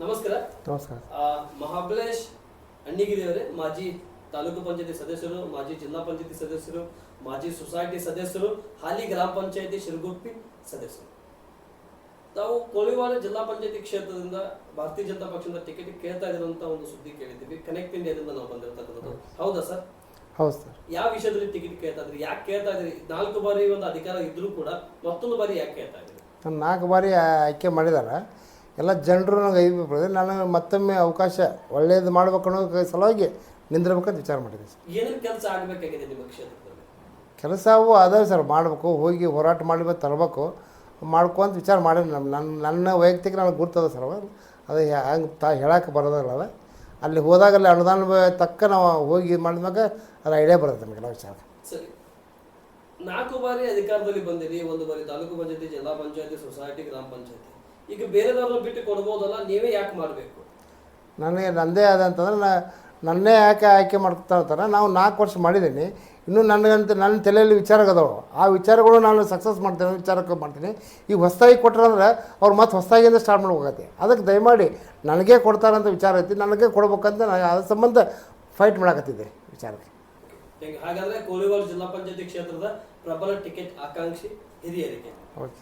ನಮಸ್ಕಾರ. ನಮಸ್ಕಾರ. ಮಹಾಬಲೇಶ್ ಅಣ್ಣಿಗಿರಿ ಅವರೇ ಮಾಜಿ ತಾಲೂಕು ಪಂಚಾಯತಿ ಸದಸ್ಯರು ಮಾಜಿ ಜಿಲ್ಲಾ ಪಂಚಾಯತಿ ಸದಸ್ಯರು ಮಾಜಿ ಸೊಸೈಟಿ ಸದಸ್ಯರು ಹಾಲಿ ಗ್ರಾಮ ಪಂಚಾಯತಿ ಶಿರಗುಪ್ಪಿ ಸದಸ್ಯರು. ತಾವು ಕೋಳಿವಾಡ ಜಿಲ್ಲಾ ಪಂಚಾಯತಿ ಕ್ಷೇತ್ರದಿಂದ ಭಾರತೀಯ ಜನತಾ ಪಕ್ಷದ ಟಿಕೆಟ್ ಕೇಳ್ತಾ ಇರುವಂತ ಒಂದು ಸುದ್ದಿ ಕೇಳಿದ್ದೀವಿ. ಕನೆಕ್ಟ್ ಇಂಡಿಯಾದಿಂದ ನಾವು ಬಂದಿರತಕ್ಕಂಥದ್ದು. ಹೌದಾ ಸರ್? ಹೌದು ಸರ್. ಯಾವ ವಿಷಯದಲ್ಲಿ ಟಿಕೆಟ್ ಕೇಳ್ತಾ ಇದ್ರಿ? ಯಾಕೆ ಕೇಳ್ತಾ ಇದ್ರಿ? ನಾಲ್ಕು ಬಾರಿ ಒಂದು ಅಧಿಕಾರ ಇದ್ರೂ ಕೂಡ ಮತ್ತೊಂದು ಬಾರಿ ಯಾಕೆ ಕೇಳ್ತಾ ಇದ್ರಿ? ನಾಲ್ಕು ಬಾರಿ ಆಯ್ಕೆ ಮಾಡಿದಾರೆ. ಎಲ್ಲ ಜನರು ನನಗೆ ಐದು ನಾನು ಮತ್ತೊಮ್ಮೆ ಅವಕಾಶ ಒಳ್ಳೆಯದು ಮಾಡ್ಬೇಕು ಅನ್ನೋ ಸಲುವಾಗಿ ನಿಂದಿರ್ಬೇಕಂತ ವಿಚಾರ ಮಾಡಿದೆ ಸರ್. ಕೆಲಸ ಆಗಬೇಕಾಗಿದೆ ನಿಮ್ಮ ಕ್ಷೇತ್ರದಲ್ಲಿ? ಕೆಲಸ ಅವು ಅದಾವೆ ಸರ್ ಮಾಡಬೇಕು ಹೋಗಿ ಹೋರಾಟ ಮಾಡಿ ತರಬೇಕು ಮಾಡ್ಕೊ ಅಂತ ವಿಚಾರ ಮಾಡಿ ನಮ್ಮ ನನ್ನ ನನ್ನ ವೈಯಕ್ತಿಕ ನನಗೆ ಗುರ್ತದ ಸರ್ ಅವಾಗ ಅದು ಹಂಗೆ ತಾ ಹೇಳಕ್ಕೆ ಬರೋದಲ್ಲ ಅದ ಅಲ್ಲಿ ಹೋದಾಗಲ್ಲಿ ಅನುದಾನ ತಕ್ಕ ನಾವು ಹೋಗಿ ಮಾಡಿದಾಗ ಅದು ಐಡಿಯಾ ಬರುತ್ತೆ ನಮಗೆಲ್ಲ ವಿಚಾರ ಸರಿ. ನಾಲ್ಕು ಬಾರಿ ಅಧಿಕಾರದಲ್ಲಿ ಬಂದಿರಿ ಒಂದು ಬಾರಿ ತಾಲೂಕು ಪಂಚಾಯತಿ ಜಿಲ್ಲಾ ಪಂಚಾಯತಿ ಸೊಸೈಟಿ ಗ್ರಾಮ ಪಂಚಾಯತಿ. ಈಗ ಬೇರೆದವ್ರನ್ನ ಬಿಟ್ಟು ಕೊಡ್ಬೋದಲ್ಲ ನೀವೇ ಯಾಕೆ ಮಾಡಬೇಕು? ನನಗೆ ನನ್ನದೇ ಆದಂತಂದ್ರೆ ನಾ ನನ್ನೇ ಯಾಕೆ ಆಯ್ಕೆ ಮಾಡ್ತಾ ಇರ್ತಾರೆ ನಾವು ನಾಲ್ಕು ವರ್ಷ ಮಾಡಿದ್ದೀನಿ. ಇನ್ನೂ ನನಗಂತ ನನ್ನ ತಲೆಯಲ್ಲಿ ವಿಚಾರಗದವು ಆ ವಿಚಾರಗಳು ನಾನು ಸಕ್ಸಸ್ ಮಾಡ್ತೇನೆ ವಿಚಾರಕ್ಕೆ ಮಾಡ್ತೀನಿ. ಈಗ ಹೊಸದಾಗಿ ಕೊಟ್ರಂದ್ರೆ ಅವ್ರು ಮತ್ತೆ ಹೊಸದಾಗಿಂದ ಸ್ಟಾರ್ಟ್ ಮಾಡ್ಬೇಕಾಗತ್ತೆ. ಅದಕ್ಕೆ ದಯಮಾಡಿ ನನಗೆ ಕೊಡ್ತಾರಂತ ವಿಚಾರ ಐತಿ ನನಗೆ ಕೊಡ್ಬೇಕಂತ ನಾನು ಅದ್ರ ಸಂಬಂಧ ಫೈಟ್ ಮಾಡಕತ್ತಿದ್ದೆ ವಿಚಾರಕ್ಕೆ. ಹಾಗಾದ್ರೆ ಕೋಳಿವಾಡ ಜಿಲ್ಲಾ ಪಂಚಾಯತಿ ಕ್ಷೇತ್ರದ ಪ್ರಬಲ ಟಿಕೆಟ್ ಆಕಾಂಕ್ಷಿ ಹಿರಿಯರಿಗೆ. ಓಕೆ